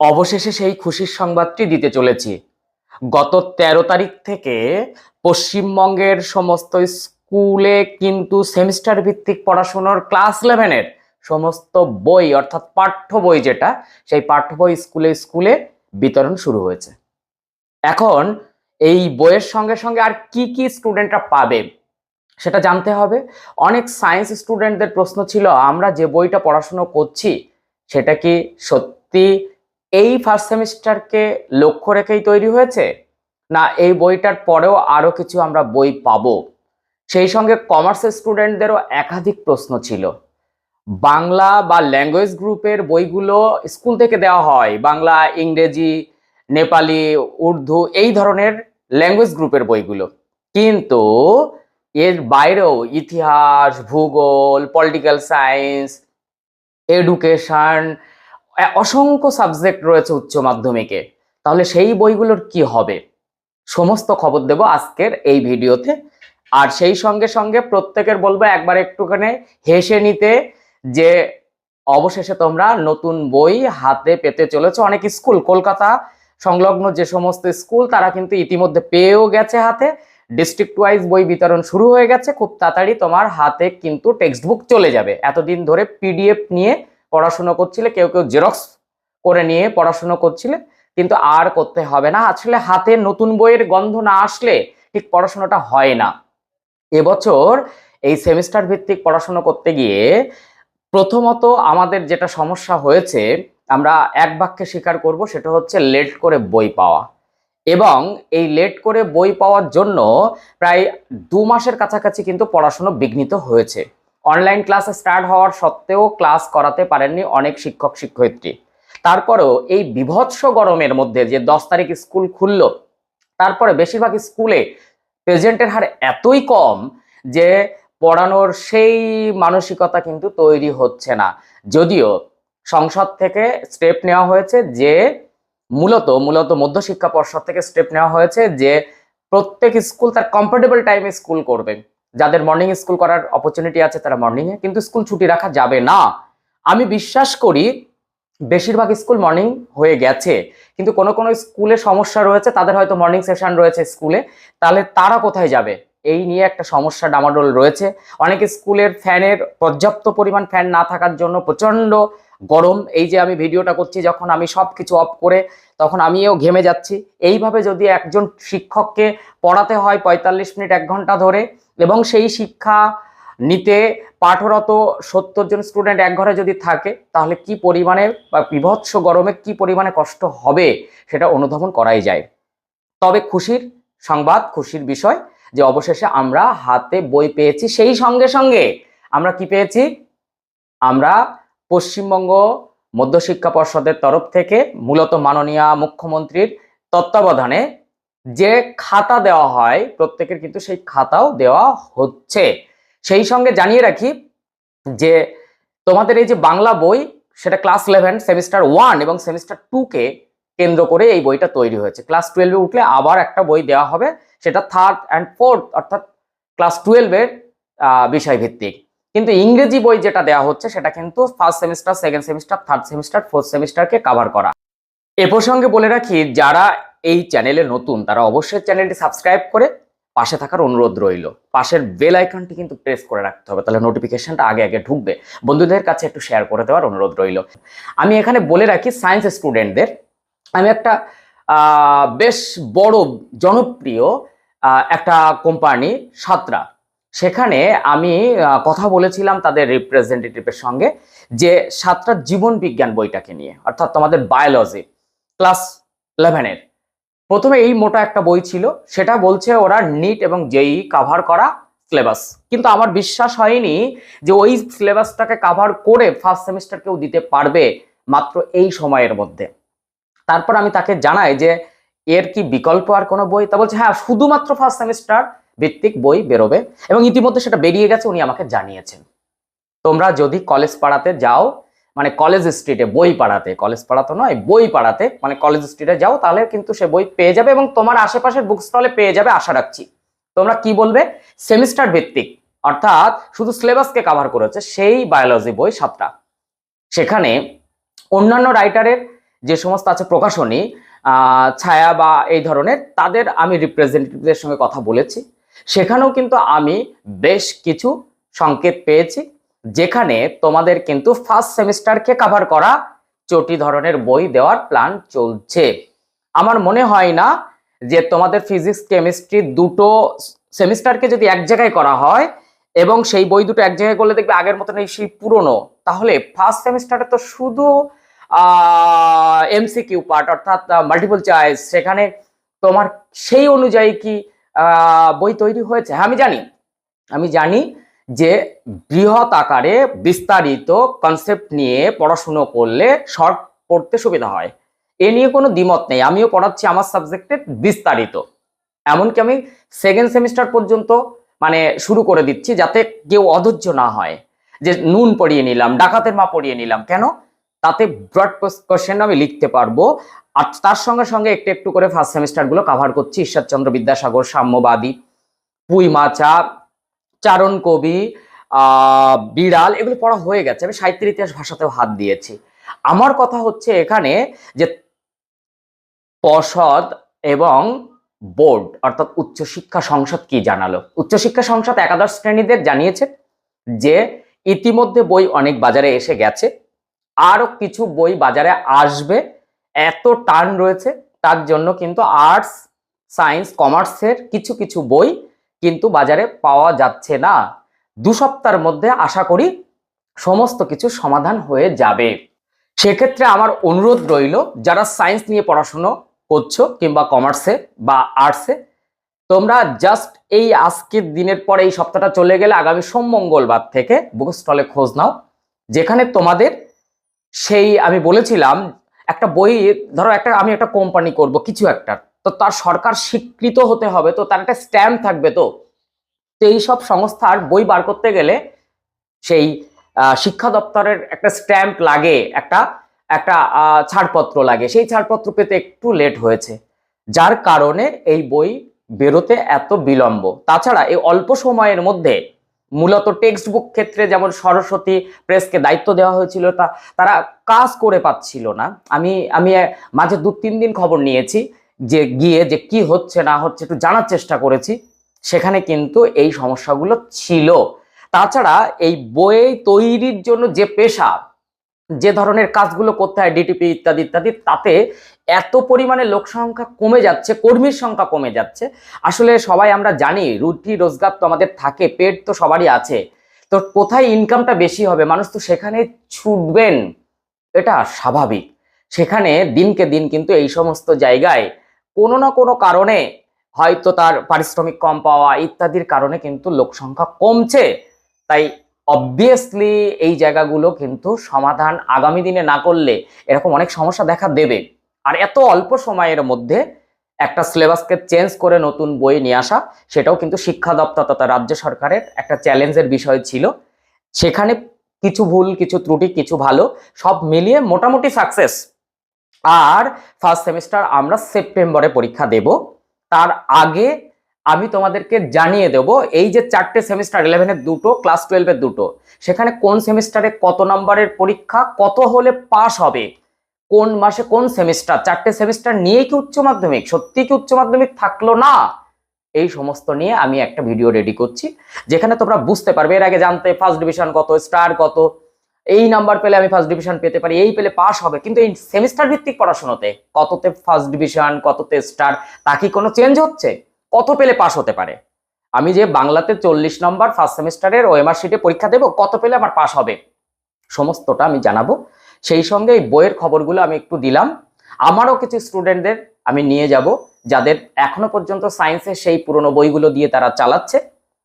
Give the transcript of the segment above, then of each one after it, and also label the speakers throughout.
Speaker 1: অবশেষে সেই খুশির সংবাদটি দিতে চলেছি। গত ১৩ তারিখ থেকে পশ্চিমবঙ্গের সমস্ত স্কুলে কিন্তু সেমিস্টার ভিত্তিক পড়াশোনার ক্লাস ইলেভেনের সমস্ত বই, অর্থাৎ পাঠ্য বই যেটা, সেই পাঠ্য বই স্কুলে স্কুলে বিতরণ শুরু হয়েছে। এখন এই বইয়ের সঙ্গে সঙ্গে আর কি কি স্টুডেন্টরা পাবে, সেটা জানতে হবে। অনেক সায়েন্স স্টুডেন্টদের প্রশ্ন ছিল, আমরা যে বইটা পড়াশুনো করছি, সেটা কি সত্যি এই ফার্স্ট সেমিস্টারকে লক্ষ্য রেখেই তৈরি হয়েছে? না, এই বইটার পরেও আরও কিছু আমরা বই পাব? সেই সঙ্গে কমার্সের স্টুডেন্টদেরও একাধিক প্রশ্ন ছিল। বাংলা বা ল্যাঙ্গুয়েজ গ্রুপের বইগুলো স্কুল থেকে দেওয়া হয়। বাংলা, ইংরেজি, নেপালি, উর্দু এই ধরনের ল্যাঙ্গুয়েজ গ্রুপের বইগুলো। কিন্তু এর বাইরেও ইতিহাস, ভূগোল পলিটিক্যাল সায়েন্স এডুকেশন অসংখ্য সাবজেক্ট রয়েছে উচ্চ মাধ্যমিকে। তাহলে সেই বইগুলোর কি হবে? সমস্ত খবর দেব আজকের এই ভিডিওতে। আর সেই সঙ্গে সঙ্গে প্রত্যেকের বলব একবার একটুখানি হেসে নিতে যে অবশেষে তোমরা নতুন বই হাতে পেতে চলেছো। অনেক স্কুল, কলকাতা সংলগ্ন যে সমস্ত স্কুল, তারা কিন্তু ইতিমধ্যে পেয়েও গেছে হাতে। ডিস্ট্রিক্ট ওয়াইজ বই বিতরণ শুরু হয়ে গেছে। খুব তাড়াতাড়ি তোমার হাতে কিন্তু টেক্সট বুক চলে যাবে। এতদিন ধরে পিডিএফ নিয়ে পড়াশুনো করছিলে, কেউ কেউ জেরক্স করে নিয়ে পড়াশুনো করছিলে, কিন্তু আর করতে হবে না। আসলে হাতে নতুন বইয়ের গন্ধ না আসলে ঠিক পড়াশোনাটা হয় না। এবছর এই সেমিস্টার ভিত্তিক পড়াশোনা করতে গিয়ে প্রথমত আমাদের যেটা সমস্যা হয়েছে, আমরা এক বাক্যে স্বীকার করব, সেটা হচ্ছে লেট করে বই পাওয়া। এবং এই লেট করে বই পাওয়ার জন্য প্রায় দু মাসের কাছাকাছি কিন্তু পড়াশুনো বিঘ্নিত হয়েছে। অনলাইন ক্লাস স্টার্ট হওয়ার সত্ত্বেও ক্লাস করাতে পারেননি অনেক শিক্ষক শিক্ষয়িত্রী। তারপরেও এই বিভৎস গরমের মধ্যে যে দশ তারিখ স্কুল খুললো, তারপরে বেশিরভাগ স্কুলে প্রেজেন্টের হার এতই কম যে পড়ানোর সেই মানসিকতা কিন্তু তৈরি হচ্ছে না। যদিও সংসদ থেকে স্টেপ নেওয়া হয়েছে যে, মূলত মূলত মধ্যশিক্ষা পর্ষদ থেকে স্টেপ নেওয়া হয়েছে যে প্রত্যেক স্কুল তার কমফোর্টেবল টাইমে স্কুল করবে। যাদের মর্নিং স্কুল করার অপরচুনিটি আছে তারা মর্নিংয়ে কিন্তু স্কুল ছুটি রাখা যাবে না। আমি বিশ্বাস করি বেশিরভাগ স্কুল মর্নিং হয়ে গেছে, কিন্তু কোনো কোনো স্কুলে সমস্যা রয়েছে, তাদের হয়তো মর্নিং সেশন রয়েছে স্কুলে তাহলে তারা কোথায় যাবে? এই নিয়ে একটা সমস্যা ডামাডোল রয়েছে। অনেক স্কুলের ফ্যানের পর্যাপ্ত পরিমাণ ফ্যান না থাকার জন্য প্রচণ্ড গরম। এই যে আমি ভিডিওটা করছি, যখন আমি সব কিছু অফ করে তখন আমিও ঘেমে যাচ্ছি। এইভাবে যদি একজন শিক্ষককে পড়াতে হয় পঁয়তাল্লিশ মিনিট এক ঘণ্টা ধরে এবং সেই শিক্ষা নিতে পাঠরত সত্তর জন স্টুডেন্ট এক ঘরে যদি থাকে, তাহলে কি পরিমাণে বা বিভৎস গরমে কি পরিমাণে কষ্ট হবে সেটা অনুধাবন করাই যায়। তবে খুশির সংবাদ, খুশির বিষয় যে অবশেষে আমরা হাতে বই পেয়েছি সেই সঙ্গে সঙ্গে আমরা কি পেয়েছি? আমরা পশ্চিমবঙ্গ মধ্যশিক্ষা পর্ষদের তরফ থেকে মূলত মাননীয় মুখ্যমন্ত্রীর তত্ত্বাবধানে যে খাতা দেওয়া হয়, প্রত্যেকের কিন্তু সেই খাতাও দেওয়া হচ্ছে। সেই সঙ্গে জানিয়ে রাখি যে তোমাদের এই যে বাংলা বই, সেটা ক্লাস ইলেভেন সেমিস্টার ওয়ান এবং সেমিস্টার টুকে কেন্দ্র করে এই বইটা তৈরি হয়েছে। ক্লাস টুয়েলভে উঠলে আবার একটা বই দেওয়া হবে। সেটা থার্ড অ্যান্ড ফোর্থ অর্থাৎ ক্লাস টুয়েলভের বিষয়ভিত্তিক। কিন্তু ইংরেজি বই যেটা দেওয়া হচ্ছে, সেটা কিন্তু first semester second semester third semester fourth সেমিস্টারকে cover করা। এ প্রসঙ্গে বলে রাখি, যারা এই চ্যানেলে নতুন, তারা অবশ্যই চ্যানেলটি সাবস্ক্রাইব করে পাশে থাকার অনুরোধ রইল। পাশের বেল আইকনটি কিন্তু প্রেস করে রাখতে হবে, তাহলে নোটিফিকেশনটা আগে আগে ঢুকবে। বন্ধুদের কাছে একটু শেয়ার করে দেওয়ার অনুরোধ রইল। আমি এখানে বলে রাখি সায়েন্স স্টুডেন্টদের আমি একটা বেশ বড় জনপ্রিয় একটা কোম্পানি, সাতরা। সেখানে আমি কথা বলেছিলাম তাদের রিপ্রেজেন্টেটিভের সঙ্গে যে সাতটা জীবন বিজ্ঞান বইটাকে নিয়ে, অর্থাৎ তোমাদের বায়োলজি ক্লাস ইলেভেনের প্রথমে এই মোটা একটা বই ছিল, সেটা বলছে ওরা নিট এবং জেই কাভার করা সিলেবাস কিন্তু আমার বিশ্বাস হয়নি যে ওই সিলেবাসটাকে কাভার করে ফার্স্ট সেমিস্টার কেউ দিতে পারবে মাত্র এই সময়ের মধ্যে। তারপর আমি তাকে জানাই যে, এর কি বিকল্প আর কোনো বই? তা বলছে হ্যাঁ শুধুমাত্র ফার্স্ট সেমিস্টার ভিত্তিক বই বেরোবে এবং ইতিমধ্যে সেটা বেরিয়ে গেছে, উনি আমাকে জানিয়েছেন। তোমরা যদি কলেজ পাড়াতে যাও মানে কলেজ স্ট্রিটে বই পাড়াতে কলেজ পাড়াতে নয়, বই পাড়াতে মানে কলেজ স্ট্রিটে যাও, তাহলে কিন্তু সে বই পেয়ে যাবে এবং তোমার আশেপাশের বুক স্টলে পেয়ে যাবে, আশা রাখছি। তোমরা কি বলবে? সেমিস্টার ভিত্তিক, অর্থাৎ শুধু সিলেবাসকে কাভার করেছে, সেই বায়োলজি বই সাতটা। সেখানে অন্যান্য রাইটারের যে সমস্ত আছে প্রকাশনী ছায়া বা এই ধরনের, তাদের আমি রিপ্রেজেন্টেটিভদের সঙ্গে কথা বলেছি। সেখানেও কিন্তু আমি বেশ কিছু সংকেত পেয়েছি, যেখানে তোমাদের কিন্তু ফার্স্ট সেমিস্টারকে কাভার করা চটি ধরনের বই দেওয়ার প্ল্যান চলছে। আমার মনে হয় না যে তোমাদের ফিজিক্স কেমিস্ট্রি দুটো সেমিস্টারকে যদি এক জায়গায় করা হয় এবং সেই বই দুটো এক জায়গায় করলে দেখবে আগের মতন এই সেই পুরনো, তাহলে ফার্স্ট সেমিস্টারে তো শুধু এমসিকিউ পার্ট অর্থাৎ মাল্টিপল চয়েস সেখানে তোমার সেই অনুযায়ী কি বই তৈরি হয়েছে? হ্যাঁ আমি জানি। আমি জানি যে বৃহৎ আকারে বিস্তারিত কনসেপ্ট নিয়ে পড়াশুনো করলে শর্ট পড়তে সুবিধা হয়। এ নিয়ে কোনো দ্বিমত নেই। আমিও পড়াচ্ছি আমার সাবজেক্টে বিস্তারিত। এমনকি আমি সেকেন্ড সেমিস্টার পর্যন্ত মানে শুরু করে দিচ্ছি যাতে কেউ অধৈর্য না হয়। যে নুন পড়িয়ে নিলাম, ডাকাতের মা পড়িয়ে নিলাম। কেন? তাতে ব্রড কোশ্চেন আমি লিখতে পারব। আর তার সঙ্গে সঙ্গে একটু একটু করে ফার্স্ট সেমিস্টারগুলো কাভার করছি। ঈশ্বরচন্দ্র বিদ্যাসাগর, সাম্যবাদী পুই মাচা চারণ কবি বিড়াল, এগুলো পড়া হয়ে গেছে। আমি সাহিত্যের ইতিহাস ভাষাতেও হাত দিয়েছি। আমার কথা হচ্ছে এখানে যে পর্ষদ এবং বোর্ড, অর্থাৎ উচ্চশিক্ষা সংসদ কি জানালো? উচ্চশিক্ষা সংসদ একাদশ শ্রেণীদের জানিয়েছে যে ইতিমধ্যে বই অনেক বাজারে এসে গেছে। আরও কিছু বই বাজারে আসবে। এত টার্ন রয়েছে, তার জন্য কিন্তু আর্টস সায়েন্স কমার্সের কিছু কিছু বই কিন্তু বাজারে পাওয়া যাচ্ছে না। দু সপ্তাহের মধ্যে আশা করি সমস্ত কিছু সমাধান হয়ে যাবে। সেক্ষেত্রে আমার অনুরোধ রইল, যারা সায়েন্স নিয়ে পড়াশুনো করছ কিংবা কমার্সে বা আর্টসে তোমরা জাস্ট এই আজকের দিনের পরে এই সপ্তাহটা চলে গেলে আগামী সোম মঙ্গলবার থেকে বুক স্টলে খোঁজ নাও, যেখানে তোমাদের সেই আমি বলেছিলাম, একটা বই, ধরো একটা আমি একটা কোম্পানি করব, কিছু একটা। তো তার সরকার স্বীকৃত হতে হবে, তো তার একটা স্ট্যাম্প থাকবে তো। তো এই সব সংস্থার বই বার করতে গেলে সেই শিক্ষা দপ্তরের একটা স্ট্যাম্প লাগে, একটা একটা ছাড়পত্র লাগে। সেই ছাড়পত্র পেতে একটু লেট হয়েছে। যার কারণে এই বই বেরোতে এত বিলম্ব। তাছাড়া এই অল্প সময়ের মধ্যে মূলত টেক্সট বুক ক্ষেত্রে যেমন সরস্বতী প্রেসকে দায়িত্ব দেওয়া হয়েছিল, তা, তারা কাজ করে পাচ্ছিল না। আমি আমি মাঝে দু, তিন দিন খবর নিয়েছি যে গিয়ে যে কি হচ্ছে, না হচ্ছে, একটু জানার চেষ্টা করেছি। সেখানে কিন্তু এই সমস্যাগুলো ছিল। তাছাড়া এই বই তৈরির জন্য যে পেশা যে ধরনের কাজগুলো করতে হয় ডিটিপি ইত্যাদি ইত্যাদি, তাতে এত পরিমাণে লোক সংখ্যা কমে যাচ্ছে, কর্মীর সংখ্যা কমে যাচ্ছে। আসলে সবাই আমরা জানি, রুটি, রোজগার তো আমাদের থাকে, পেট তো সবারই আছে। তো কোথায় ইনকামটা বেশি হবে? মানুষ তো সেখানে ছুটবেন, এটা স্বাভাবিক। সেখানে দিনকে দিন কিন্তু এই সমস্ত জায়গায় কোনো না কোনো কারণে হয়তো তার পারিশ্রমিক কম পাওয়া ইত্যাদির কারণে কিন্তু লোক সংখ্যা কমছে। তাই অবভিয়াসলি এই জায়গাগুলো কিন্তু সমাধান আগামী দিনে না করলে এরকম অনেক সমস্যা দেখা দেবে। আর এত অল্প সময়ের মধ্যে একটা সিলেবাসকে চেঞ্জ করে নতুন বই নিয়ে আসা, সেটাও কিন্তু শিক্ষা দপ্তর তথা রাজ্য সরকারের একটা চ্যালেঞ্জের বিষয় ছিল। সেখানে কিছু ভুল, কিছু ত্রুটি, কিছু ভালো, সব মিলিয়ে মোটামুটি সাকসেস আর ফার্স্ট সেমিস্টার আমরা সেপ্টেম্বরে পরীক্ষা দেব। তার আগে আমি তোমাদেরকে জানিয়ে দেব, এই যে চারটে সেমিস্টার ইলেভেনের দুটো ক্লাস টুয়েলভের দুটো, সেখানে কোন সেমিস্টারে কত নম্বরের পরীক্ষা, কত হলে পাস হবে, কোন মাসে কোন সেমিস্টার চারটে সেমিস্টার নিয়ে কি উচ্চ মাধ্যমিক? সত্যি কি উচ্চ মাধ্যমিক থাকল না? এই সমস্ত নিয়ে আমি একটা ভিডিও রেডি করছি, যেখানে তোমরা বুঝতে পারবে, এর আগে জানতে ফার্স্ট ডিভিশন কত স্টার কত, এই নাম্বার পেলে আমি ফার্স্ট ডিভিশন পেতে পারি, এই পেলে পাস হবে, কিন্তু এই সেমিস্টার ভিত্তিক পড়াশোনাতে কততে ফার্স্ট ডিভিশন কততে স্টার তা কি কোনো চেঞ্জ হচ্ছে? কত পেলে পাস হতে পারে? আমি যে বাংলাতে চল্লিশ নম্বর ফার্স্ট সেমিস্টারের ওএমআর শিটে পরীক্ষা দেবো, কত পেলে আমার পাস হবে? সমস্তটা আমি জানাব। সেই সঙ্গে এই বইয়ের খবরগুলো আমি একটু দিলাম। আমারও কিছু স্টুডেন্টদের আমি নিয়ে যাব, যাদের এখনও পর্যন্ত সায়েন্সের সেই পুরনো বইগুলো দিয়ে তারা চালাচ্ছে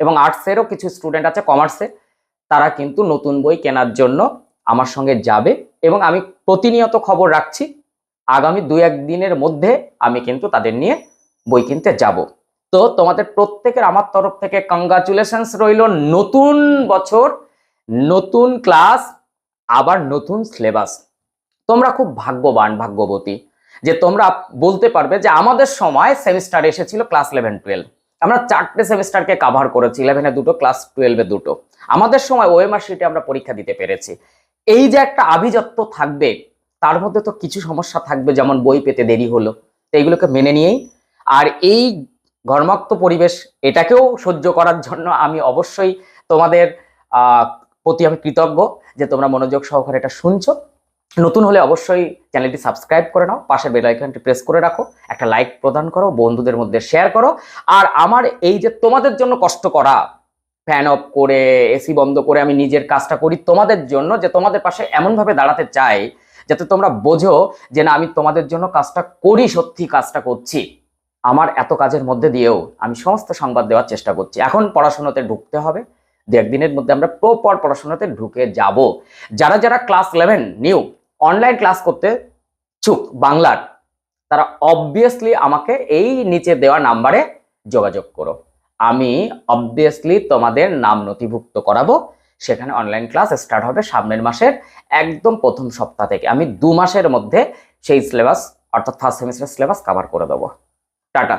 Speaker 1: এবং আর্টসেরও কিছু স্টুডেন্ট আছে কমার্সে, তারা কিন্তু নতুন বই কেনার জন্য আমার সঙ্গে যাবে এবং আমি প্রতিনিয়ত খবর রাখছি। আগামী দু এক দিনের মধ্যে আমি কিন্তু তাদের নিয়ে বই কিনতে যাব। তো তোমাদের প্রত্যেকের আমার তরফ থেকে কংগ্রাচুলেশনস রইল। নতুন বছর, নতুন ক্লাস আবার নতুন সিলেবাস তোমরা খুব ভাগ্যবান, ভাগ্যবতী, যে তোমরা বলতে পারবে যে আমাদের সময় সেমিস্টার এসেছিল ক্লাস ইলেভেন টুয়েলভ আমরা চারটে সেমিস্টারকে কাভার করেছি ইলেভেনে দুটো ক্লাস টুয়েলভে দুটো। আমাদের সময় ওএমআর শিটে আমরা পরীক্ষা দিতে পেরেছি। এই যে একটা আভিজাত্য থাকবে, তার মধ্যে তো কিছু সমস্যা থাকবে, যেমন বই পেতে দেরি হলো, তো এইগুলোকে মেনে নিয়েই। আর এই ঘর্মাক্ত পরিবেশ, এটাকেও সহ্য করার জন্য আমি অবশ্যই তোমাদের প্রতি আমি কৃতজ্ঞ যে তোমরা মনোযোগ সহকারে এটা শুনছো। নতুন হলে অবশ্যই চ্যানেলটি সাবস্ক্রাইব করে নাও, পাশে আইকনটি প্রেস করে রাখো, একটা লাইক প্রদান করো, বন্ধুদের মধ্যে শেয়ার করো। আর আমার এই যে তোমাদের জন্য কষ্ট করা ফ্যান অফ করে এসি বন্ধ করে আমি নিজের কাজটা করি তোমাদের জন্য, যে তোমাদের পাশে এমনভাবে দাঁড়াতে চাই, যাতে তোমরা বোঝো যে না, আমি তোমাদের জন্য কাজটা করি, সত্যি কাজটা করছি। আমার এত কাজের মধ্যে দিয়েও আমি সমস্ত সংবাদ দেওয়ার চেষ্টা করছি। এখন পড়াশোনাতে ঢুকতে হবে। দু একদিনের মধ্যে আমরা প্রপার পড়াশোনাতে ঢুকে যাব। যারা যারা class eleven new online class করতে চুপ, বাংলার, তারা অবভিয়াসলি আমাকে এই নিচে দেওয়া নাম্বারে যোগাযোগ করো। আমি অবভিয়াসলি তোমাদের নাম নথিভুক্ত করাবো। সেখানে অনলাইন ক্লাস স্টার্ট হবে সামনের মাসের একদম প্রথম সপ্তাহ থেকে। আমি দু মাসের মধ্যে সেই সিলেবাস অর্থাৎ ফার্স্ট সেমিস্টার সিলেবাস কভার করে দেবো। টাটা